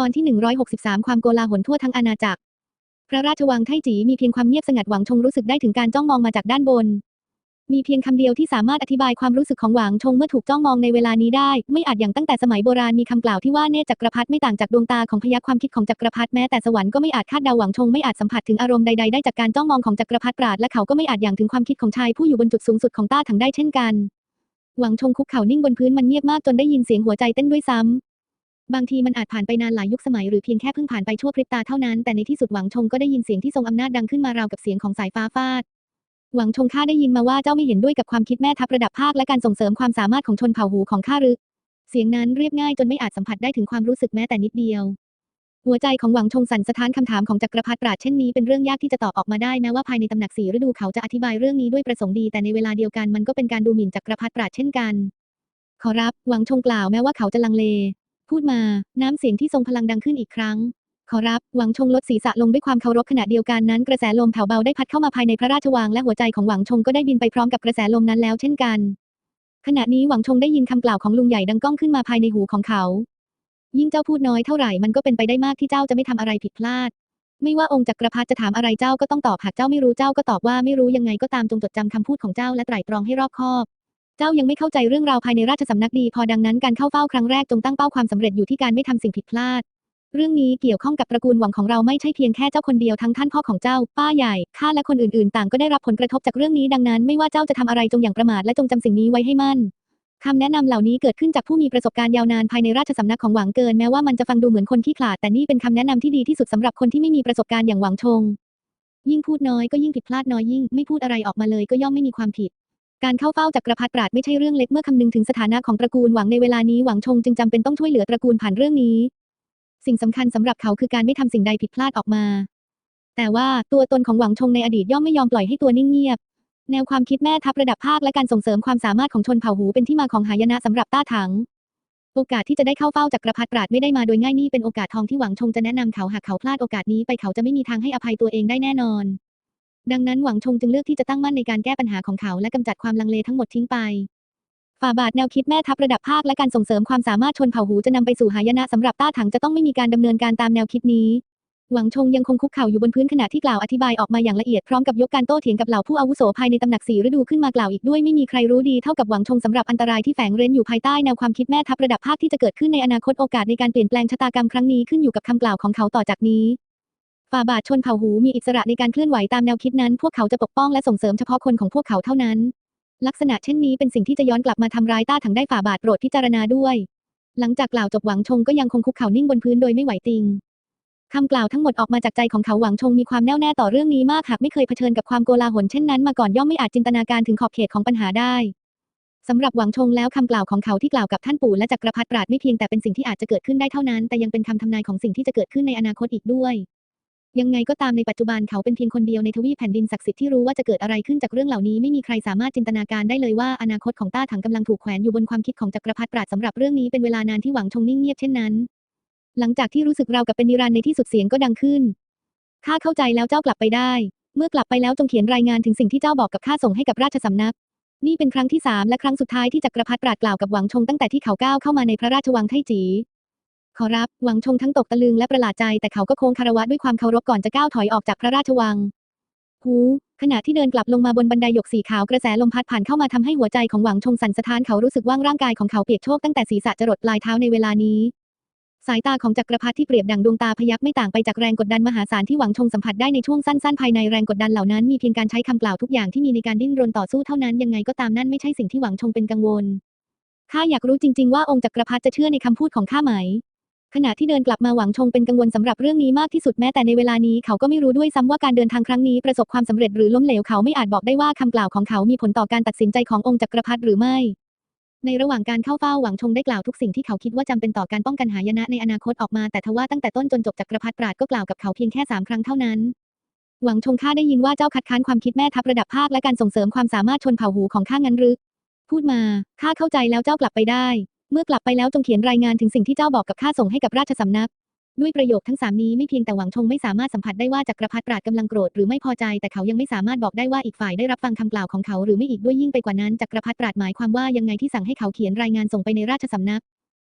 ตอนที่ 163 ความโกลาหลทั่วทั้งอาณาจักร พระราชวังไทจีมีเพียงความเงียบสงัดหวังชงรู้สึกได้ถึงการจ้องมองมาจากด้านบน มีเพียงคำเดียวที่สามารถอธิบายความรู้สึกของหวังชงเมื่อถูกจ้องมองในเวลานี้ได้ ไม่อาจอย่างตั้งแต่สมัยโบราณมีคำกล่าวที่ว่าเนตรจักรพรรดิไม่ต่างจากดวงตาของพยัคฆ์ความคิดของจักรพรรดิแม้แต่สวรรค์ก็ไม่อาจคาดเดาหวังชงไม่อาจสัมผัสถึงอารมณ์ใดๆได้จากการจ้องมองของจักรพรรดิปราดและเขาก็ไม่อาจอย่างถึงความคิดของชายผู้อยู่บนจุดสูงสุดของต้าถังได้เช่นกันหวังชงคุกเข่านิ่งบนพื้นมันเงียบมากจนได้ยินเสียงหัวใจเต้นด้วยซ้ำ บางทีมันอาจผ่านไปนานหลายยุคสมัยหรือเพียงแค่เพิ่งผ่านไปชั่วพริบตาเท่านั้น แต่ในที่สุดหวังชงก็ได้ยินเสียงที่ทรงอำนาจดังขึ้นมาราวกับเสียงของสายฟ้าฟาด หวังชงข้าได้ยินมาว่าเจ้าไม่เห็นด้วยกับความคิดแม่ทัพระดับภาคและการส่งเสริมความสามารถของชนเผ่าหูของข้าหรือ เสียงนั้นเรียบง่ายจนไม่อาจสัมผัสได้ถึงความรู้สึกแม้แต่นิดเดียว หัวใจของหวังชงสั่นสะท้านคำถามของจักรพรรดิปราดเช่นนี้เป็นเรื่องยากที่จะตอบออกมาได้แม้ว่าภายในตำหนักสีฤดูเขาจะอธิบายเรื่องนี้ด้วยประสงค์ดีแต่ในเวลาเดียวกันมันก็เป็นการดูหมิ่นจักรพรรดิปราดเช่นกัน ขอรับหวังชงกล่าวแม้ว่าเขาจะลังเล พูดมา น้ำเสียงที่ทรงพลังดังขึ้นอีกครั้ง ขอรับ หวังชงลดศีรษะลงด้วยความเคารพขณะเดียวกันนั้น กระแสลมแผ่วเบาได้พัดเข้ามาภายในพระราชวังและหัวใจของหวังชงก็ได้บินไปพร้อมกับกระแสลมนั้นแล้วเช่นกัน ขณะนี้หวังชงได้ยินคำกล่าวของลุงใหญ่ดังก้องขึ้นมาภายในหูของเขา ยิ่งเจ้าพูดน้อยเท่าไหร่มันก็เป็นไปได้มากที่เจ้าจะไม่ทำอะไรผิดพลาด ไม่ว่าองค์จักรพรรดิจะถามอะไรเจ้าก็ต้องตอบหากเจ้าไม่รู้เจ้าก็ตอบว่าไม่รู้ยังไงก็ตามจงจดจำคำพูดของเจ้าและไตร่ตรองให้รอบคอบ เจ้ายังไม่เข้าใจเรื่องราวภายในราชสำนักดีพอดังนั้นการเข้าเฝ้าครั้งแรกจงตั้งเป้าความสำเร็จอยู่ที่การไม่ทำสิ่งผิดพลาด เรื่องนี้เกี่ยวข้องกับตระกูลหวังของเราไม่ใช่เพียงแค่เจ้าคนเดียวทั้งท่านพ่อของเจ้า ป้าใหญ่ข้าและคนอื่นๆ ต่างก็ได้รับผลกระทบจากเรื่องนี้ดังนั้น ไม่ว่าเจ้าจะทำอะไรจงอย่างประมาทและจงจำสิ่งนี้ไว้ให้มั่นคำแนะนำเหล่านี้เกิดขึ้นจากผู้มีประสบการณ์ยาวนานภายในราชสำนักของหวังเกินแม้ว่ามันจะฟังดูเหมือนคนขี้ขลาดแต่นี่เป็นคำแนะนำที่ดีที่สุดสำหรับคนที่ไม่มีประสบการณ์อย่างหวังชง ยิ่งพูดน้อยก็ยิ่งผิดพลาดน้อยยิ่ง ไม่พูดอะไรออกมาเลยก็ย่อมไม่มีความผิด การเข้าเฝ้าจักรพรรดิปราดไม่ใช่เรื่องเล็กเมื่อคำนึงถึงสถานะของตระกูลหวังในเวลานี้หวังชงจึงจำเป็นต้องช่วยเหลือตระกูลผ่านเรื่องนี้ สิ่งสำคัญสำหรับเขาคือการไม่ทำสิ่งใดผิดพลาดออกมา แต่ว่าตัวตนของหวังชงในอดีตย่อมไม่ยอมปล่อยให้ตัวนิ่งเงียบ แนวความคิดแม่ทัพระดับภาคและการส่งเสริมความสามารถของชนเผ่าหูเป็นที่มาของหายนะสำหรับต้าถัง โอกาสที่จะได้เข้าเฝ้าจักรพรรดิปราดไม่ได้มาโดยง่ายนี่เป็นโอกาสทองที่หวังชงจะแนะนำเขาหากเขาพลาดโอกาสนี้ไปเขาจะไม่มีทางให้อภัยตัวเองได้แน่นอน ดังนั้นหวังชงจึงเลือกที่จะตั้งมั่นในการแก้ปัญหาของเขาและกำจัดความลังเลทั้งหมดทิ้งไปฝ่าบาทแนวคิดแม่ทัพระดับภาคและการส่งเสริมความสามารถชนเผ่าหูจะนำไปสู่หายนะสำหรับต้าถังจะต้องไม่มีการดำเนินการตามแนวคิดนี้ หวังชงยังคงคุกเข่าอยู่บนพื้นขณะที่กล่าวอธิบายออกมาอย่างละเอียดพร้อมกับยกการโต้เถียงกับเหล่าผู้อาวุโสภายในตำหนักสีฤดูขึ้นมากล่าวอีกด้วยไม่มีใครรู้ดีเท่ากับหวังชงสำหรับอันตรายที่แฝงเร้นอยู่ภายใต้แนวความคิดแม่ทัพระดับภาคที่จะเกิดขึ้นในอนาคตโอกาสในการเปลี่ยนแปลงชะตากรรมครั้งนี้ขึ้นอยู่กับคำกล่าวของเขาต่อจากนี้ ฝ่าบาทชนเผ่าหูมีอิสระในการเคลื่อนไหวตามแนวคิดนั้น พวกเขาจะปกป้องและส่งเสริมเฉพาะคนของพวกเขาเท่านั้น ลักษณะเช่นนี้เป็นสิ่งที่จะย้อนกลับมาทำร้ายต้าถังได้ฝ่าบาทโปรดพิจารณาด้วย หลังจากกล่าวจบหวังชงก็ยังคงคุกเข่านิ่งบนพื้นโดยไม่ไหวติงคำกล่าวทั้งหมดออกมาจากใจของเขาหวังชงมีความแน่วแน่ต่อเรื่องนี้มากหากไม่เคยเผชิญกับความโกลาหลเช่นนั้นมาก่อนย่อมไม่อาจจินตนาการถึงขอบเขตของปัญหาได้สำหรับหวังชงแล้วคำกล่าวของเขาที่กล่าวกับท่านปู่และจักรพรรดิปราดไม่เพียงแต่เป็นสิ่งที่อาจจะเกิดขึ้นได้เท่านั้น แต่ยังเป็นคำทำนายของสิ่งที่จะเกิดขึ้นในอนาคตอีกด้วย ยังไงก็ตามในปัจจุบันเขาเป็นเพียงคนเดียวในทวีปแผ่นดินศักดิ์สิทธิ์ที่รู้ว่าจะเกิดอะไรขึ้นจากเรื่องเหล่านี้ไม่มีใครสามารถจินตนาการได้เลยว่าอนาคตของต้าถังกำลังถูกแขวนอยู่บนความคิดของจักรพรรดิปราดสำหรับเรื่องนี้เป็นเวลานานที่หวังชงนิ่งเงียบเช่นนั้น หลังจากที่รู้สึกเรากับเป็นนิรันดร์ในที่สุดเสียงก็ดังขึ้นข้าเข้าใจแล้วเจ้ากลับไปได้ เมื่อกลับไปแล้วจงเขียนรายงานถึงสิ่งที่เจ้าบอกกับข้าส่งให้กับราชสำนัก นี่เป็นครั้งที่สามและครั้งสุดท้ายที่จักรพรรดิปราดกล่าวกับหวังชงตั้งแต่ที่เขาก้าวเข้ามาในพระราชวังไทจี ขอรับ หวังชงทั้งตกตะลึงและประหลาดใจแต่เขาก็โค้งคารวะด้วยความเคารพก่อนจะก้าวถอยออกจากพระราชวัง หู ขณะที่เดินกลับลงมาบนบันไดหยกสีขาวกระแสลมพัดผ่านเข้ามาทำให้หัวใจของหวังชงสั่นสะท้านเขารู้สึกว่างร่างกายของเขาเปียกโชกตั้งแต่ศีรษะจรดปลายเท้าในเวลานี้ สายตาของจักรพรรดิที่เปรียบดังดวงตาพยักไม่ต่างไปจากแรงกดดันมหาศาลที่หวังชงสัมผัสได้ในช่วงสั้นๆภายในแรงกดดันเหล่านั้นมีเพียงการใช้คำกล่าวทุกอย่างที่มีในการดิ้นรนต่อสู้เท่านั้นยังไงก็ตามนั่นไม่ใช่สิ่งที่หวังชงเป็นกังวลข้าอยากรู้จริง ๆ ว่าองค์จักรพรรดิจะเชื่อในคำพูดของข้าไหม ขณะที่เดินกลับมาหวังชงเป็นกังวลสำหรับเรื่องนี้มากที่สุดแม้แต่ในเวลานี้เขาก็ไม่รู้ด้วยซ้ำว่าการเดินทางครั้งนี้ประสบความสำเร็จหรือล้มเหลวเขาไม่อาจบอกได้ว่าคำกล่าวของเขามีผลต่อการตัดสินใจขององค์จักรพรรดิหรือไม่ ในระหว่างการเข้าเฝ้าหวังชงได้กล่าวทุกสิ่งที่เขาคิดว่าจำเป็นต่อการป้องกันหายนะในอนาคตออกมาแต่ทว่าตั้งแต่ต้นจนจบจักรพรรดิปราดก็กล่าวกับเขาเพียงแค่สามครั้งเท่านั้นหวังชงข้าได้ยินว่าเจ้าคัดค้านความคิดแม่ทัพระดับภาคและการส่งเสริมความสามารถชนเผ่าหูของข้างั้นหรือพูดมาข้าเข้าใจแล้วเจ้ากลับไปได้ เมื่อกลับไปแล้วจงเขียนรายงานถึงสิ่งที่เจ้าบอกกับข้าส่งให้กับราชสำนัก ด้วยประโยคทั้งสามนี้ไม่เพียงแต่หวังชงไม่สามารถสัมผัสได้ว่าจักรพรรดิปราดกำลังโกรธหรือไม่พอใจแต่เขายังไม่สามารถบอกได้ว่าอีกฝ่ายได้รับฟังคำกล่าวของเขาหรือไม่อีกด้วยยิ่งไปกว่านั้นจักรพรรดิปราดหมายความว่ายังไงที่สั่งให้เขาเขียนรายงานส่งไปในราชสำนัก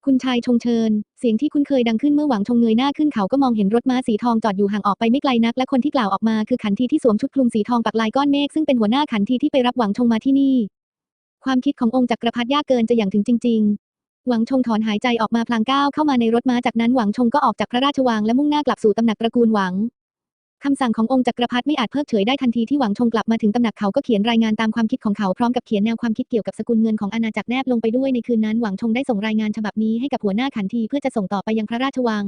คุณชายชงเชิญ เสียงที่คุ้นเคยดังขึ้นเมื่อหวังชงเงยหน้าขึ้นเขาก็มองเห็นรถม้าสีทองจอดอยู่ห่างออกไปไม่ไกลนัก และคนที่กล่าวออกมาคือขันทีที่สวมชุดคลุมสีทองปักลายก้อนเมฆซึ่งเป็นหัวหน้าขันทีที่ไปรับหวังชงมาที่นี่ความคิดขององค์จักรพรรดิยากเกินจะอย่างถึงจริง หวังชงถอนหายใจออกมาพลางก้าวเข้ามาในรถม้าจากนั้นหวังชงก็ออกจากพระราชวังและมุ่งหน้ากลับสู่ตำหนักตระกูลหวังคำสั่งขององค์จักรพรรดิไม่อาจเพิกเฉยได้ทันทีที่หวังชงกลับมาถึงตำหนักเขาก็เขียนรายงานตามความคิดของเขาพร้อมกับเขียนแนวความคิดเกี่ยวกับสกุลเงินของอาณาจักรแนบลงไปด้วยในคืนนั้นหวังชงได้ส่งรายงานฉบับนี้ให้กับหัวหน้าขันทีเพื่อจะส่งต่อไปยังพระราชวัง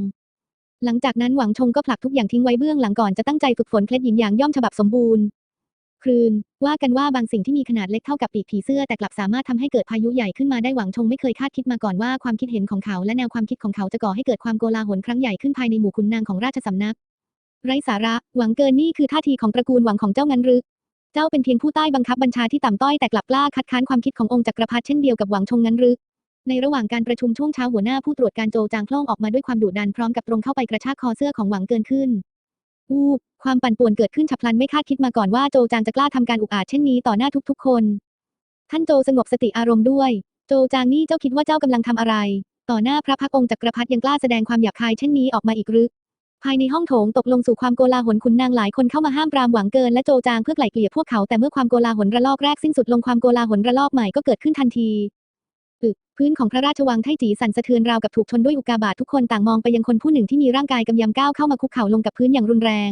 หลังจากนั้นหวังชงก็ผลักทุกอย่างทิ้งไว้เบื้องหลังก่อนจะตั้งใจฝึกฝนเคล็ดหยินหยางย่อมฉบับสมบูรณ์ ครืน ว่ากันว่าบางสิ่งที่มีขนาดเล็กเท่ากับปีกผีเสื้อแต่กลับสามารถทำให้เกิดพายุใหญ่ขึ้นมาได้หวังชงไม่เคยคาดคิดมาก่อนว่าความคิดเห็นของเขาและแนวความคิดของเขาจะก่อให้เกิดความโกลาหลครั้งใหญ่ขึ้นภายในหมู่ขุนนางของราชสำนัก ไร้สาระหวังเกินนี่คือท่าทีของตระกูลหวังของเจ้างันรือเจ้าเป็นเพียงผู้ใต้บังคับบัญชาที่ต่ำต้อยแต่กลับกล้าคัดค้านความคิดขององค์จักรพรรดิเช่นเดียวกับหวังชงงั้นรือในระหว่างการประชุมช่วงเช้าหัวหน้าผู้ตรวจการโจจางโพล่องออกมาด้วยความดุดันพร้อมกับตรงเข้าไปกระชากคอเสื้อของหวังเกินขึ้น อู ความปั่นป่วนเกิดขึ้นฉับพลันไม่คาดคิดมาก่อนว่าโจจางจะกล้าทำการอุกอาจเช่นนี้ต่อหน้าทุกๆคน ท่านโจสงบสติอารมณ์ด้วย โจจางนี่เจ้าคิดว่าเจ้ากำลังทำอะไร ต่อหน้าพระพักองค์จักรพรรดิยังกล้าแสดงความหยาบคายเช่นนี้ออกมาอีกหรือภายในห้องโถงตกลงสู่ความโกลาหลขุนนางหลายคนเข้ามาห้ามปรามหวังเกินและโจจางเพื่อไกล่เกลี่ยพวกเขาแต่เมื่อความโกลาหลระลอกแรกสิ้นสุดลงความโกลาหลระลอกใหม่ก็เกิดขึ้นทันทีอึพื้นของพระราชวังไทจีสั่นสะเทือนราวกับถูกชนด้วยอุกกาบาตทุกคนต่างมองไปยังคนผู้หนึ่งที่มีร่างกายกำยำก้าวเข้ามาคุกเข่าลงกับพื้นอย่างรุนแรง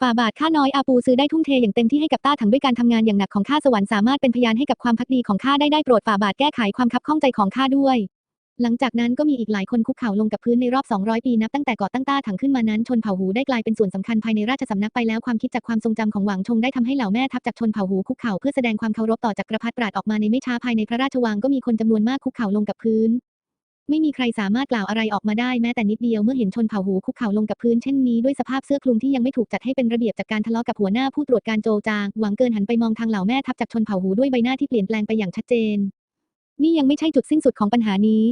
ฝ่าบาทข้าน้อยอาปูซื้อได้ทุ่มเทอย่างเต็มที่ให้กับต้าถังด้วยการทำงานอย่างหนักของข้าสวรรค์สามารถเป็นพยานให้กับความพักดีของข้าได้ได้โปรดฝ่าบาทแก้ไขความคับข้องใจของข้าด้วย หลังจากนั้นก็มีอีกหลายคนคุกเข่าลงกับพื้นในรอบ 200 ปีนับตั้งแต่ก่อตั้งต้าถังขึ้นมานั้นชนเผ่าหูได้กลายเป็นส่วนสำคัญภายในราชสำนักไปแล้วความคิดจากความทรงจำของหวังชงได้ทำให้เหล่าแม่ทัพจากชนเผ่าหูคุกเข่าเพื่อแสดงความเคารพต่อจักรพรรดิปราดออกมาในไม่ช้าภายในพระราชวังก็มีคนจำนวนมากคุกเข่าลงกับพื้น ไม่มีใครสามารถกล่าวอะไรออกมาได้แม้แต่นิดเดียวเมื่อเห็นชนเผ่าหูคุกเข่าลงกับพื้นเช่นนี้ด้วยสภาพเสื้อคลุมที่ยังไม่ถูกจัดให้เป็นระเบียบจากการทะเลาะกับหัวหน้าผู้ตรวจการโจจาง หวังเกินหันไปมองทางเหล่าแม่ทัพจากชนเผ่าหูด้วยใบหน้าที่เปลี่ยนแปลงไปอย่างชัดเจน นี่ยังไม่ใช่จุดสิ้นสุดของปัญหานี้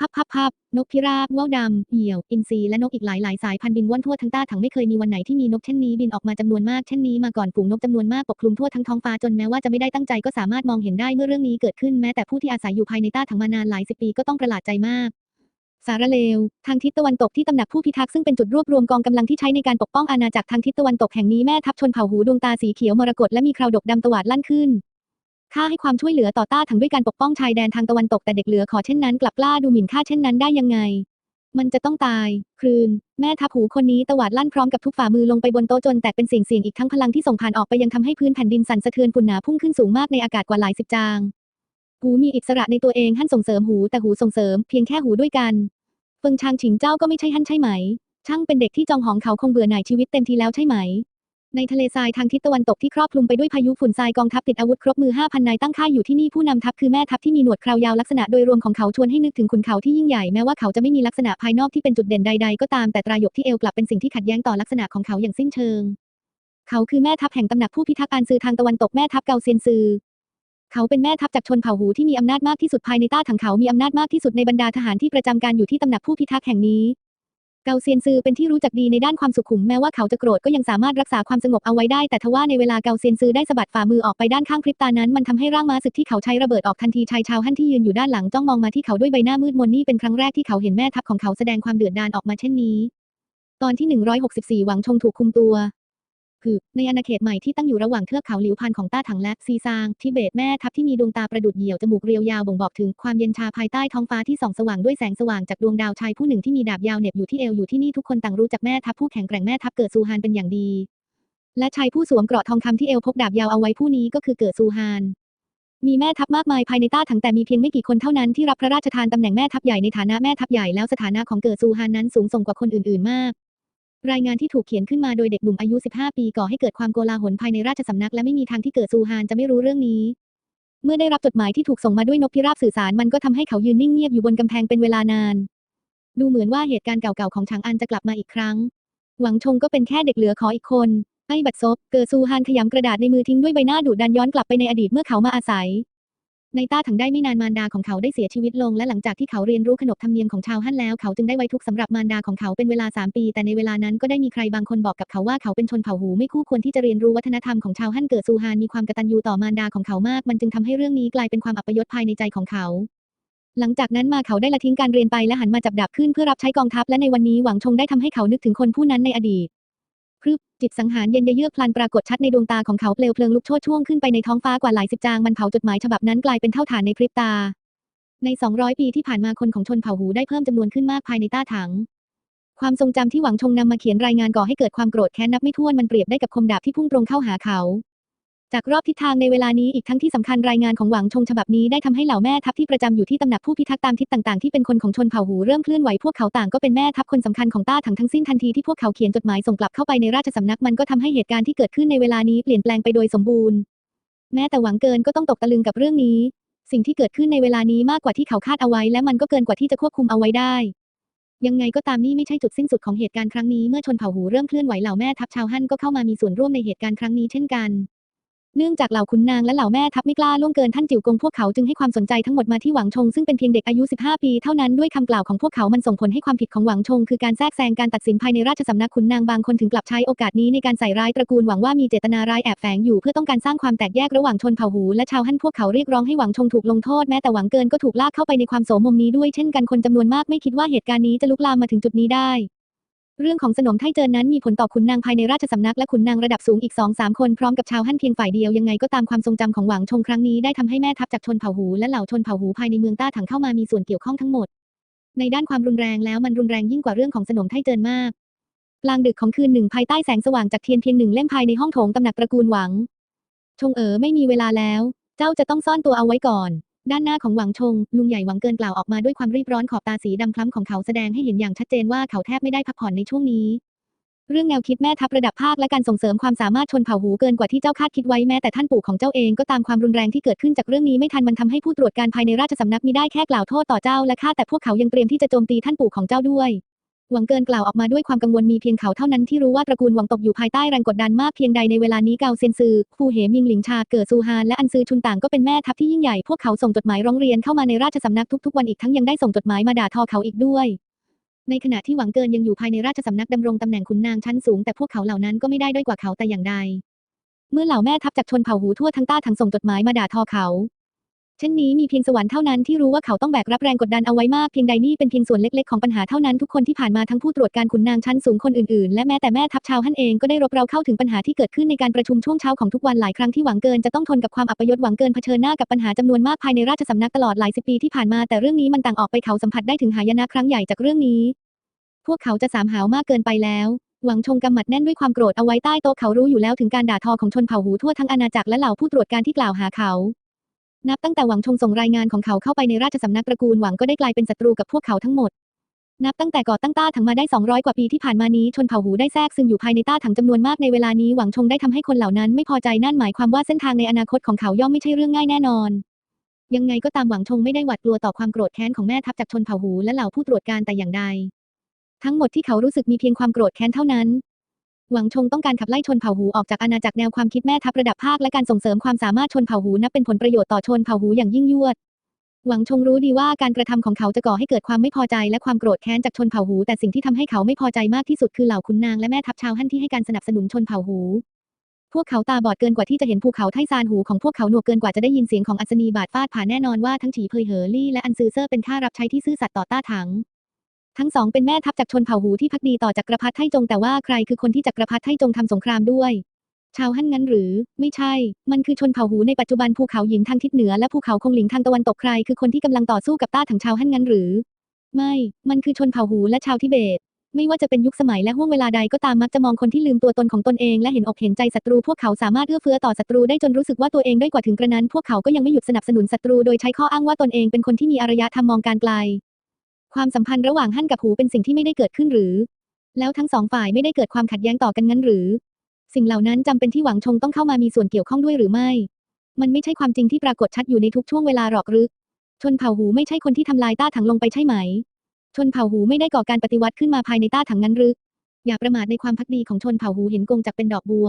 พับพับพับนกพิราบว่าวดำเหี่ยว อินทรีและนกอีกหลายหลายสายพันธุ์บินว่อนทั่วทั้งใต้ถังไม่เคยมีวันไหนที่มีนกเช่นนี้บินออกมาจำนวนมากเช่นนี้มาก่อนฝูงนกจำนวนมากปกคลุมทั่วทั้งท้องฟ้าจนแม้ว่าจะไม่ได้ตั้งใจก็สามารถมองเห็นได้เมื่อเรื่องนี้เกิดขึ้นแม้แต่ผู้ที่อาศัยอยู่ภายในใต้ถังมานานหลายสิบปีก็ต้องประหลาดใจมากสารเลว ทางทิศตะวันตกที่ตำหนักผู้พิทักษ์ซึ่งเป็นจุดรวบรวมกองกำลังที่ใช้ในการปกป้องอาณาจักรทางทิศตะวันตกแห่งนี้แม่ทัพชนเผ่าหูดวงตาสีเขียวมรกตและมีคราวดกดำตวาดลั่นขึ้น ข้าให้ความช่วยเหลือต่อต้าถังด้วยการปกป้องชายแดนทางตะวันตกแต่เด็กเหลือขอเช่นนั้นกลับกล้าดูหมิ่นข้าเช่นนั้นได้ยังไง มันจะต้องตาย ครืน แม่ทัพหูคนนี้ตวาดลั่นพร้อมกับทุกฝ่ามือลงไปบนโต๊ะจนแตกเป็นเสียงเสียงอีกทั้งพลังที่ส่งผ่านออกไปยังทำให้พื้นแผ่นดินสั่นสะเทือนฝุ่นหนาพุ่งขึ้นสูงมากในอากาศกว่าหลายสิบจาง หูมีอิสระในตัวเองหั่นส่งเสริมหูแต่หูส่งเสริมเพียงแค่หูด้วยกันเฟิงชางฉิงเจ้าก็ไม่ใช่หั่นใช่ไหม ช่างเป็นเด็กที่จองหองเขาคงเบื่อหน่ายชีวิตเต็มทีแล้วใช่ไหม ในทะเลทรายทางทิศตะวันตกที่ครอบคลุมไปด้วยพายุฝุ่นทรายกองทัพติดอาวุธครบมือ 5,000 นายตั้งค่ายอยู่ที่นี่ผู้นำทัพคือแม่ทัพที่มีหนวดคราวยาวลักษณะโดยรวมของเขาชวนให้นึกถึงขุนเขาที่ยิ่งใหญ่แม้ว่าเขาจะไม่มีลักษณะภายนอกที่เป็นจุดเด่นใดๆก็ตามแต่ตรายกที่เอวกลับเป็นสิ่งที่ขัดแย้งต่อลักษณะของเขาอย่างสิ้นเชิง เขาคือแม่ทัพแห่งตำหนักผู้พิทักษ์อันซือทางตะวันตกแม่ทัพเกาเซียนซือเขาเป็นแม่ทัพจากชนเผ่าหูที่มีอำนาจมากที่สุดภายในต้าถังเขามีอำนาจมากที่สุดในบรรดาทหารที่ประจำการอยู่ที่ตำหนักผู้พิทักษ์แห่งนี้ เกาเซียนซือเป็นที่รู้จักดีในด้านความสุขุมแม้ว่าเขาจะโกรธก็ยังสามารถรักษาความสงบเอาไว้ได้ แต่ทว่าในเวลาเกาเซียนซือได้สะบัดฝ่ามือออกไปด้านข้างพริบตานั้นมันทำให้ร่างม้าศึกที่เขาใช้ระเบิดออกทันทีชายชาวฮั่นที่ยืนอยู่ด้านหลังจ้องมองมาที่เขาด้วยใบหน้ามืดมนนี่เป็นครั้งแรกที่เขาเห็นแม่ทัพของเขาแสดงความเดือดดาลออกมาเช่นนี้ ตอนที่ 164 หวังชงถูกคุมตัว คือ ในอาณาเขตใหม่ที่ตั้งอยู่ระหว่างเทือกเขาหลิวพานของต้าถังและซีซางทิเบตแม่ทัพที่มีดวงตาประดุดเหยี่ยวจมูกเรียวยาวบ่งบอกถึงความเย็นชาภายใต้ท้องฟ้าที่ส่องสว่างด้วยแสงสว่างจากดวงดาวชายผู้หนึ่งที่มีดาบยาวเหน็บอยู่ที่เอวอยู่ที่นี่ทุกคนต่างรู้จักแม่ทัพผู้แข็งแกร่งแม่ทัพเกิดซูฮานเป็นอย่างดี และชายผู้สวมเกราะทองคำที่เอวพกดาบยาวเอาไว้ผู้นี้ก็คือเกิดซูฮานมีแม่ทัพมากมายภายในต้าถังแต่มีเพียงไม่กี่คนเท่านั้นที่รับพระราชทานตำแหน่งแม่ทัพใหญ่ในฐานะแม่ทัพใหญ่แล้วสถานะของเกิดซูฮานนั้นสูงส่งกว่าคนอื่นๆมาก รายงานที่ถูกเขียนขึ้นมาโดยเด็กหนุ่มอายุ 15 ปีก่อให้เกิดความโกลาหลภายในราชสำนักและไม่มีทางที่เกิดซูฮานจะไม่รู้เรื่องนี้ เมื่อได้รับจดหมายที่ถูกส่งมาด้วยนกพิราบสื่อสารมันก็ทำให้เขายืนนิ่งเงียบอยู่บนกำแพงเป็นเวลานาน ดูเหมือนว่าเหตุการณ์เก่าๆของฉางอันจะกลับมาอีกครั้ง หวังชงก็เป็นแค่เด็กเหลือขออีกคนไอ้บัดซบเกิดซูฮานขยำกระดาษในมือทิ้งด้วยใบหน้าดุดันย้อนกลับไปในอดีตเมื่อเขามาอาศัย ในต้าถังได้ไม่นานมารดาของเขาได้เสียชีวิตลงและหลังจากที่เขาเรียนรู้ขนบธรรมเนียมของชาวฮั่นแล้วเขาจึงได้ไว้ทุกข์สำหรับมารดาของเขาเป็นเวลา 3 ปี แต่ในเวลานั้นก็ได้มีใครบางคนบอกกับเขาว่าเขาเป็นชนเผ่าหูไม่คู่ควรที่จะเรียนรู้วัฒนธรรมของชาวฮั่นเกิดซูฮานมีความกตัญญูต่อมารดาของเขามากมันจึงทำให้เรื่องนี้กลายเป็นความอัปยศภายในใจของเขาหลังจากนั้นมาเขาได้ละทิ้งการเรียนไปและหันมาจับดาบขึ้นเพื่อรับใช้กองทัพและในวันนี้หวังชงได้ทำให้เขานึกถึงคนผู้นั้นในอดีต พรึบจิตสังหารเย็นเยือกพลันปรากฏชัดในดวงตาของเขาเปลวเพลิงลุกโชนช่วงขึ้นไปในท้องฟ้ากว่าหลายสิบจางมันเผาจดหมายฉบับนั้นกลายเป็นเท่าฐานในพริบตา ใน 200 ปีที่ผ่านมาคนของชนเผ่าหูได้เพิ่มจำนวนขึ้นมากภายในต้าถัง ความทรงจำที่หวังชงนำมาเขียนรายงานก่อให้เกิดความโกรธแค้นนับไม่ถ้วนมันเปรียบได้กับคมดาบที่พุ่งตรงเข้าหาเขา จากรอบทิศทางในเวลานี้อีกทั้งที่สำคัญรายงานของหวังชงฉบับนี้ได้ทำให้เหล่าแม่ทัพที่ประจำอยู่ที่ตำหนักผู้พิทักษ์ตามทิศต่างๆที่เป็นคนของชนเผ่าหูเริ่มเคลื่อนไหวพวกเขาต่างก็เป็นแม่ทัพคนสำคัญของต้าถังทั้งสิ้นทันทีที่พวกเขาเขียนจดหมายส่งกลับเข้าไปในราชสำนักมันก็ทำให้เหตุการณ์ที่เกิดขึ้นในเวลานี้เปลี่ยนแปลงไปโดยสมบูรณ์ แม้แต่หวังเกินก็ต้องตกตะลึงกับเรื่องนี้ สิ่งที่เกิดขึ้นในเวลานี้มากกว่าที่เขาคาดเอาไว้ และมันก็เกินกว่าที่จะควบคุมเอาไว้ได้ยังไงก็ตามนี่ไม่ใช่จุดสิ้นสุดของเหตุการณ์ครั้งนี้เมื่อชนเผ่าหูเริ่มเคลื่อนไหวเหล่าแม่ทัพชาวฮั่นก็เข้ามามีส่วนร่วมในเหตุการณ์ครั้งนี้เช่นกัน เนื่องจากเหล่าขุนนางและเหล่าแม่ทัพไม่กล้าล่วงเกินท่านจิ๋วกงพวกเขาจึงให้ความสนใจทั้งหมดมาที่หวังชงซึ่งเป็นเพียงเด็กอายุ 15 ปีเท่านั้นด้วยคำกล่าวของพวกเขามันส่งผลให้ความผิดของหวังชงคือการแทรกแซงการตัดสินภายในราชสำนักขุนนางบางคนถึงกลับใช้โอกาสนี้ในการใส่ร้ายตระกูลหวังว่ามีเจตนาร้ายแอบแฝงอยู่เพื่อต้องการสร้างความแตกแยกระหว่างชนเผ่าหูและชาวฮั่นพวกเขาเรียกร้องให้หวังชงถูกลงโทษแม้แต่หวังเกินก็ถูกลากเข้าไปในความโสมมนี้ด้วยเช่นกันคนจำนวนมากไม่คิดว่าเหตุการณ์นี้จะลุกลามมาถึงจุดนี้ได้ เรื่องของสนมไทเจินนั้นมีผลต่อขุนนางภายในราชสำนักและขุนนางระดับสูงอีกสองสามคนพร้อมกับชาวฮั่นเพียงฝ่ายเดียวยังไงก็ตามความทรงจำของหวังชงครั้งนี้ได้ทำให้แม่ทัพจากชนเผ่าหูและเหล่าชนเผ่าหูภายในเมืองต้าถังเข้ามามีส่วนเกี่ยวข้องทั้งหมด ในด้านความรุนแรงแล้วมันรุนแรงยิ่งกว่าเรื่องของสนมไทเจินมากกลางดึกของคืนหนึ่งภายใต้แสงสว่างจากเทียนเพียงหนึ่งเล่มภายในห้องโถงตำหนักตระกูลหวัง ชงเอ๋อไม่มีเวลาแล้ว เจ้าจะต้องซ่อนตัวเอาไว้ก่อน ด้านหน้าของหวังชง ลุงใหญ่หวังเกินกล่าวออกมาด้วยความรีบร้อนขอบตาสีดำคล้ำของเขาแสดงให้เห็นอย่างชัดเจนว่าเขาแทบไม่ได้พักผ่อนในช่วงนี้ เรื่องแนวคิดแม่ทัพระดับภาคและการส่งเสริมความสามารถชนเผ่าหูเกินกว่าที่เจ้าคาดคิดไว้แม้แต่ท่านปู่ของเจ้าเองก็ตามความรุนแรงที่เกิดขึ้นจากเรื่องนี้ไม่ทันมันทำให้ผู้ตรวจการภายในราชสำนักมิได้แค่กล่าวโทษต่อเจ้าและข้าแต่พวกเขายังเตรียมที่จะโจมตีท่านปู่ของเจ้าด้วย หวังเกินกล่าวออกมาด้วยความกังวลมีเพียงเขาเท่านั้นที่รู้ว่าตระกูลหวังตกอยู่ภายใต้แรงกดดันมากเพียงใดในเวลานี้เกาเซียนซือฟูเหมิงหลิงชาเกิดซูฮานและอันซือชุนต่างก็เป็นแม่ทัพที่ยิ่งใหญ่พวกเขาส่งจดหมายร้องเรียนเข้ามาในราชสำนักทุกๆวันอีกทั้งยังได้ส่งจดหมายมาด่าทอเขาอีกด้วย ในขณะที่หวังเกินยังอยู่ภายในราชสำนักดำรงตำแหน่งขุนนางชั้นสูงแต่พวกเขาเหล่านั้นก็ไม่ได้ด้อยกว่าเขาแต่อย่างใด เมื่อเหล่าแม่ทัพจากชนเผ่าหูทั่วทั้งต้าทั้งส่งจดหมายมาด่าทอเขา เช่นนี้มีเพียงสวรรค์เท่านั้นที่รู้ว่าเขาต้องแบกรับแรงกดดันเอาไว้มากเพียงใดนี่เป็นเพียงส่วนเล็กๆของปัญหาเท่านั้นทุกคนที่ผ่านมาทั้งผู้ตรวจการขุนนางชั้นสูงคนอื่นๆ และแม้แต่แม่ทัพชาวฮั่นเองก็ได้รบเราเข้าถึงปัญหาที่เกิดขึ้นในการประชุมช่วงเช้าของทุกวันหลายครั้งที่หวังเกินจะต้องทนกับความอัปยศหวังเกินเผชิญหน้ากับปัญหาจำนวนมากภายในราชสำนักตลอดหลายสิบปีที่ผ่านมาแต่เรื่องนี้มันต่างออกไปเขาสัมผัสได้ถึงหายนะครั้งใหญ่จากเรื่องนี้ พวกเขาจะสามหาวมากเกินไปแล้วหวังชงกำหมัดแน่นด้วยความโกรธเอาไว้ใต้โต๊ะเขารู้อยู่แล้วถึงการด่าทอของชนเผ่าหูทั่วทั้งอาณาจักรและเหล่าผู้ตรวจการที่กล่าวหาเขา นับตั้งแต่หวังชงส่งรายงานของเขาเข้าไปในราชสำนักตระกูลหวังก็ได้กลายเป็นศัตรูกับพวกเขาทั้งหมด นับตั้งแต่ก่อตั้งต้าถังมาได้ 200 กว่าปีที่ผ่านมานี้ชนเผ่าหูได้แทรกซึมอยู่ภายในต้าถังจำนวนมากในเวลานี้หวังชงได้ทำให้คนเหล่านั้นไม่พอใจนั่นหมายความว่าเส้นทางในอนาคตของเขาย่อมไม่ใช่เรื่องง่ายแน่นอน ยังไงก็ตามหวังชงไม่ได้หวาดกลัวต่อความโกรธแค้นของแม่ทัพจากชนเผ่าหูและเหล่าผู้ตรวจการแต่อย่างใด ทั้งหมดที่เขารู้สึกมีเพียงความโกรธแค้นเท่านั้น หวังชงต้องการขับไล่ชนเผ่าหูออกจากอาณาจักรแนวความคิดแม่ทัพระดับภาคและการส่งเสริมความสามารถชนเผ่าหูนับเป็นผลประโยชน์ต่อชนเผ่าหูอย่างยิ่งยวด หวังชงรู้ดีว่าการกระทำของเขาจะก่อให้เกิดความไม่พอใจและความโกรธแค้นจากชนเผ่าหู แต่สิ่งที่ทำให้เขาไม่พอใจมากที่สุดคือเหล่าขุนนางและแม่ทัพชาวฮั่นที่ให้การสนับสนุนชนเผ่าหู พวกเขาตาบอดเกินกว่าที่จะเห็นภูเขาไทซานหูของพวกเขาหนวกเกินกว่าจะได้ยินเสียงของอัศนีบาดฟาดผ่าแน่นอนว่าทั้งฉีเพยเหอลี่และอันซือเซอร์เป็นข้ารับใช้ที่ซื่อสัตย์ต่อต้าถัง ทั้งสองเป็นแม่ทัพจากชนเผ่าหูที่พักดีต่อจักรพรรดิไทจงแต่ว่าใครคือคนที่จักรพรรดิไทจงทำสงครามด้วย ชาวฮั่นงั้นหรือ ไม่ใช่ มันคือชนเผ่าหูในปัจจุบันภูเขาหยินทางทิศเหนือและภูเขาคงหลิงทางตะวันตกใครคือคนที่กำลังต่อสู้กับต้าถังชาวฮั่นงั้นหรือ ไม่ มันคือชนเผ่าหูและชาวทิเบต ไม่ว่าจะเป็นยุคสมัยและห่วงเวลาใดก็ตามมักจะมองคนที่ลืมตัวตนของตนเองและเห็นอกเห็นใจศัตรูพวกเขาสามารถเอื้อเฟื้อต่อศัตรูได้จนรู้สึกว่าตัวเองด้อยกว่าถึงกระนั้น พวกเขาก็ยังไม่หยุดสนับสนุนศัตรูโดยใช้ข้ออ้างว่าตนเองเป็นคนที่มีอารยธรรมมองการไกล ความสัมพันธ์ระหว่างฮั่นกับหูเป็นสิ่งที่ไม่ได้เกิดขึ้นหรือ แล้วทั้งสองฝ่ายไม่ได้เกิดความขัดแย้งต่อกันงั้นหรือ สิ่งเหล่านั้นจำเป็นที่หวังชงต้องเข้ามามีส่วนเกี่ยวข้องด้วยหรือไม่ มันไม่ใช่ความจริงที่ปรากฏชัดอยู่ในทุกช่วงเวลาหรอกหรือชนเผ่าหูไม่ใช่คนที่ทำลายต้าถังลงไปใช่ไหม ชนเผ่าหูไม่ได้ก่อการปฏิวัติขึ้นมาภายในต้าถังงั้นหรือ อย่าประมาทในความพักดีของชนเผ่าหูเห็นกงจากเป็นดอกบัว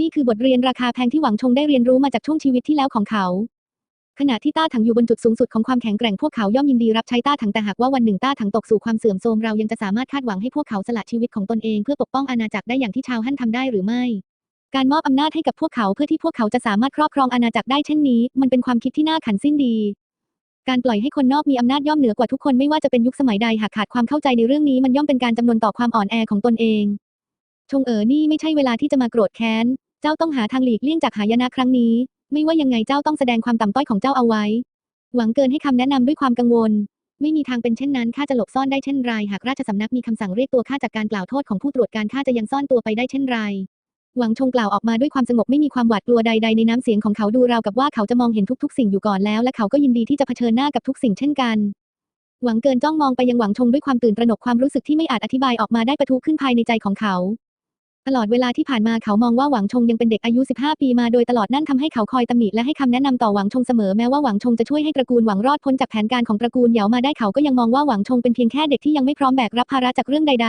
นี่คือบทเรียนราคาแพงที่หวังชงได้เรียนรู้มาจากช่วงชีวิตที่แล้วของเขา ขณะที่ต้าถังอยู่บนจุดสูงสุดของความแข็งแกร่งพวกเขาย่อมยินดีรับใช้ต้าถังแต่หากว่าวันหนึ่งต้าถังตกสู่ความเสื่อมโทรมเรายังจะสามารถคาดหวังให้พวกเขาสละชีวิตของตนเองเพื่อปกป้องอาณาจักรได้อย่างที่ชาวฮั่นทำได้หรือไม่ การมอบอำนาจให้กับพวกเขาเพื่อที่พวกเขาจะสามารถครอบครองอาณาจักรได้เช่นนี้ มันเป็นความคิดที่น่าขันสิ้นดี การปล่อยให้คนนอกมีอำนาจย่อมเหนือกว่าทุกคนไม่ว่าจะเป็นยุคสมัยใดหากขาดความเข้าใจในเรื่องนี้มันย่อมเป็นการจำนวนต่อความอ่อนแอของตนเองชงเอ๋อนี่ไม่ใช่เวลาที่จะมาโกรธแค้น เจ้าต้องหาทางหลีกเลี่ยงจากหายนะครั้งนี้ ไม่ว่ายังไงเจ้าต้องแสดงความต่ำต้อยของเจ้าเอาไว้ หวังเกินให้คำแนะนำด้วยความกังวล ไม่มีทางเป็นเช่นนั้นข้าจะหลบซ่อนได้เช่นไร หากราชสำนักมีคำสั่งเรียกตัวข้าจากการกล่าวโทษของผู้ตรวจการข้าจะยังซ่อนตัวไปได้เช่นไร หวังชงกล่าวออกมาด้วยความสงบไม่มีความหวาดกลัวใดๆในน้ำเสียงของเขาดูราวกับว่าเขาจะมองเห็นทุกๆ สิ่งอยู่ก่อนแล้ว และเขาก็ยินดีที่จะเผชิญหน้ากับทุกสิ่งเช่นกันหวังเกินจ้องมองไปยังหวังชงด้วยความตื่นตระหนกความรู้สึกที่ไม่อาจอธิบายออกมาได้ประทุขึ้นภายในใจของเขา ตลอดเวลาที่ผ่านมาเขามองว่าหวังชงยังเป็นเด็กอายุ 15 ปีมาโดยตลอดนั่นทำให้เขาคอยตำหนิและให้คำแนะนำต่อหวังชงเสมอแม้ว่าหวังชงจะช่วยให้ตระกูลหวังรอดพ้นจากแผนการของตระกูลเหยามาได้เขาก็ยังมองว่าหวังชงเป็นเพียงแค่เด็กที่ยังไม่พร้อมแบกรับภาระจากเรื่องใด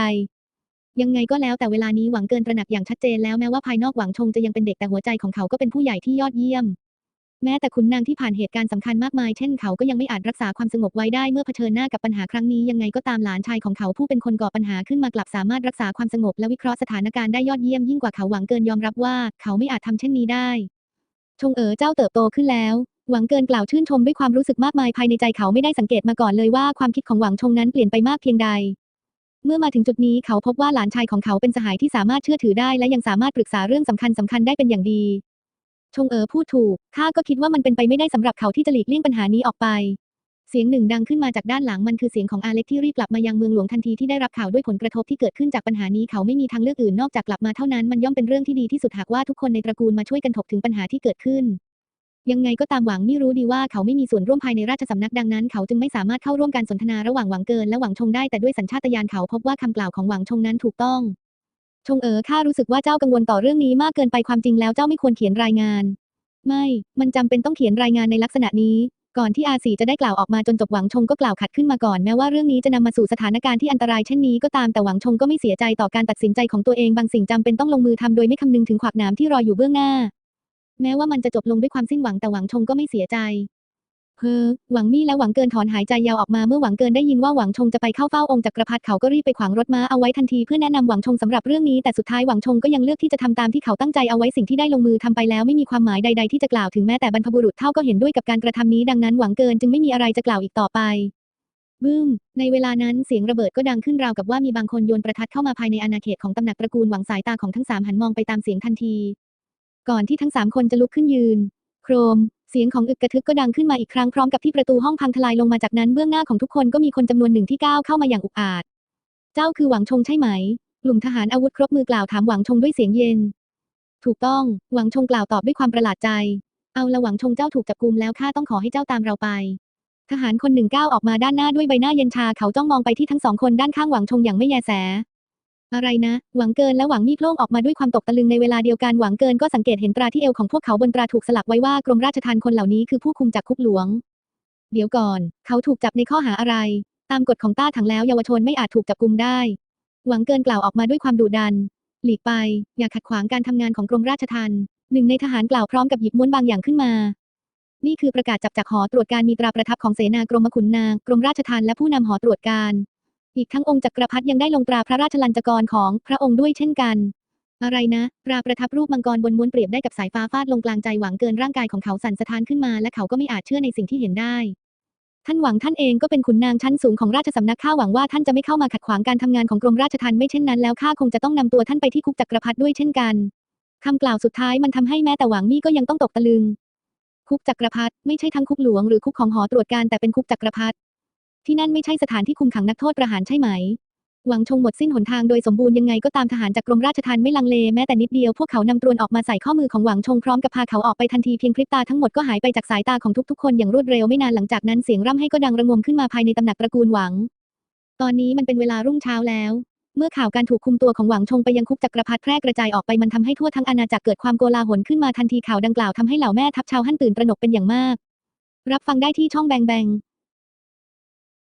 ๆยังไงก็แล้วแต่เวลานี้หวังเกินตระหนักอย่างชัดเจนแล้วแม้ว่าภายนอกหวังชงจะยังเป็นเด็กแต่หัวใจของเขาก็เป็นผู้ใหญ่ที่ยอดเยี่ยม แม้แต่ขุนนางที่ผ่านเหตุการณ์สำคัญมากมายเช่นเขาก็ยังไม่อาจรักษาความสงบไว้ได้เมื่อเผชิญหน้ากับปัญหาครั้งนี้ยังไงก็ตามหลานชายของเขาผู้เป็นคนก่อปัญหาขึ้นมากลับสามารถรักษาความสงบและวิเคราะห์สถานการณ์ได้ยอดเยี่ยมยิ่งกว่าเขาหวังเกินยอมรับว่าเขาไม่อาจทำเช่นนี้ได้ ชงเอ๋อเจ้าเติบโตขึ้นแล้วหวังเกินกล่าวชื่นชมด้วยความรู้สึกมากมายภายในใจเขาไม่ได้สังเกตมาก่อนเลยว่าความคิดของหวังชงนั้นเปลี่ยนไปมากเพียงใด เมื่อมาถึงจุดนี้เขาพบว่าหลานชายของเขาเป็นสหายที่สามารถเชื่อถือได้และยังสามารถปรึกษาเรื่องสำคัญสำคัญได้เป็นอย่างดี ชงเอ๋อพูดถูก ข้าก็คิดว่ามันเป็นไปไม่ได้สำหรับเขาที่จะหลีกเลี่ยงปัญหานี้ออกไป เสียงหนึ่งดังขึ้นมาจากด้านหลังมันคือเสียงของอาเล็กที่รีบกลับมายังเมืองหลวงทันทีที่ได้รับข่าวด้วยผลกระทบที่เกิดขึ้นจากปัญหานี้เขาไม่มีทางเลือกอื่นนอกจากกลับมาเท่านั้นมันย่อมเป็นเรื่องที่ดีที่สุดหากว่าทุกคนในตระกูลมาช่วยกันถกถึงปัญหาที่เกิดขึ้นยังไงก็ตามหวังไม่รู้ดีว่าเขาไม่มีส่วนร่วมภายในราชสำนักดังนั้น เขาจึงไม่สามารถเข้าร่วมการสนทนาระหว่างหวังเกินและหวังชงได้แต่ด้วยสัญชาตญาณเขาพบว่าคำกล่าวของหวังชงนั้นถูกต้อง ชงเอ๋อข้ารู้สึกว่าเจ้ากังวลต่อเรื่องนี้มากเกินไปความจริงแล้วเจ้าไม่ควรเขียนรายงาน ไม่ มันจำเป็นต้องเขียนรายงานในลักษณะนี้ ก่อนที่อาสีจะได้กล่าวออกมาจนจบหวังชงก็กล่าวขัดขึ้นมาก่อนแม้ว่าเรื่องนี้จะนำมาสู่สถานการณ์ที่อันตรายเช่นนี้ก็ตามแต่หวังชงก็ไม่เสียใจต่อการตัดสินใจของตัวเองบางสิ่งจำเป็นต้องลงมือทำโดยไม่คำนึงถึงขวากหนามที่รออยู่เบื้องหน้า แม้ว่ามันจะจบลงด้วยความสิ้นหวังแต่หวังชงก็ไม่เสียใจ เฮ้อหวังมี่และหวังเกินถอนหายใจยาวออกมาเมื่อหวังเกินได้ยินว่าหวังชงจะไปเข้าเฝ้าองค์จักรพรรดิเขาก็รีบไปขวางรถม้าเอาไว้ทันทีเพื่อแนะนำหวังชงสำหรับเรื่องนี้แต่สุดท้ายหวังชงก็ยังเลือกที่จะทำตามที่เขาตั้งใจเอาไว้สิ่งที่ได้ลงมือทำไปแล้วไม่มีความหมายใด ๆที่จะกล่าวถึงแม้แต่บรรพบุรุษเท่าก็เห็นด้วยกับการกระทำนี้ดังนั้นหวังเกินจึงไม่มีอะไรจะกล่าวอีกต่อไปบึ้ม ในเวลานั้นเสียงระเบิดก็ดังขึ้นราวกับว่ามีบางคนโยนประทัดเข้ามาภายในอาณาเขตของตำหนักตระกูลหวังสายตาของทั้งสามหันมองไปตามเสียงทันที ก่อนที่ทั้งสามคนจะลุกขึ้นยืน โครม เสียงของอึกกระทึกก็ดังขึ้นมาอีกครั้งพร้อมกับที่ประตูห้องพังทลายลงมาจากนั้นเบื้องหน้าของทุกคนก็มีคนจำนวนหนึ่งที่ก้าวเข้ามาอย่างอุกอาจ เจ้าคือหวังชงใช่ไหม กลุ่มทหารอาวุธครบมือกล่าวถามหวังชงด้วยเสียงเย็น ถูกต้อง หวังชงกล่าวตอบด้วยความประหลาดใจ เอาละหวังชงเจ้าถูกจับกุมแล้วข้าต้องขอให้เจ้าตามเราไป ทหารคนหนึ่งก้าวออกมาด้านหน้าด้วยใบหน้าเย็นชาเขาจ้องมองไปที่ทั้งสองคนด้านข้างหวังชงอย่างไม่แยแส อะไรนะ หวังเกินและหวังมีโล่งออกมาด้วยความตกตะลึงในเวลาเดียวกันหวังเกินก็สังเกตเห็นตราที่เอวของพวกเขาบนตราถูกสลักไว้ว่ากรมราชทัณฑ์คนเหล่านี้คือผู้คุมจากคุกหลวง เดี๋ยวก่อน เขาถูกจับในข้อหาอะไร ตามกฎของต้าถังแล้วเยาวชนไม่อาจถูกจับกุมได้ หวังเกินกล่าวออกมาด้วยความดุดัน หลีกไป อย่าขัดขวางการทำงานของกรมราชทัณฑ์หนึ่งในทหารกล่าวพร้อมกับหยิบม้วนบางอย่างขึ้นมานี่คือประกาศจับจากหอตรวจการมีตราประทับของเสนากรมขุนนาง กรมราชทัณฑ์และผู้นำหอตรวจการ อีกทั้งองค์จักรพรรดิยังได้ลงตราพระราชลัญจกรของพระองค์ด้วยเช่นกัน อะไรนะตราประทับรูปมังกรบนม้วนเปรียบได้กับสายฟ้าฟาดลงกลางใจหวังเกินร่างกายของเขาสั่นสะท้านขึ้นมาและเขาก็ไม่อาจเชื่อในสิ่งที่เห็นได้ ท่านหวังท่านเองก็เป็นขุนนางชั้นสูงของราชสำนักข้าหวังว่าท่านจะไม่เข้ามาขัดขวางการทำงานของกรมราชทัณฑ์ไม่เช่นนั้นแล้วข้าคงจะต้องนำตัวท่านไปที่คุกจักรพรรดิด้วยเช่นกันคำกล่าวสุดท้ายมันทำให้แม้แต่หวังมี่ก็ยังต้องตกตะลึงคุกจักรพรรดิไม่ใช่ทั้งคุกหลวงหรือคุกของหอตรวจการแต่เป็นคุกจักรพรรดิ ที่นั่นไม่ใช่สถานที่คุมขังนักโทษประหารใช่ไหม หวังชงหมดสิ้นหนทางโดยสมบูรณ์ยังไงก็ตามทหารจากกรมราชทัณฑ์ไม่ลังเลแม้แต่นิดเดียวพวกเขานำตรวนออกมาใส่ข้อมือของหวังชงพร้อมกับพาเขาออกไปทันทีเพียงพริบตาทั้งหมดก็หายไปจากสายตาของทุกๆคนอย่างรวดเร็วไม่นานหลังจากนั้นเสียงร่ำให้ก็ดังระงมขึ้นมาภายในตำหนักตระกูลหวัง ตอนนี้มันเป็นเวลารุ่งเช้าแล้วเมื่อข่าวการถูกคุมตัวของหวังชงไปยังคุกจักรพรรดิแพร่กระจายออกไปมันทำให้ทั่วทั้งอาณาจักรเกิดความโกลาหลขึ้นมาทันทีข่าวดังกล่าวทำให้เหล่าแม่ทัพชาวฮั่นตื่นตระหนกเป็นอย่างมาก รับฟังได้ที่ช่องแบงแบง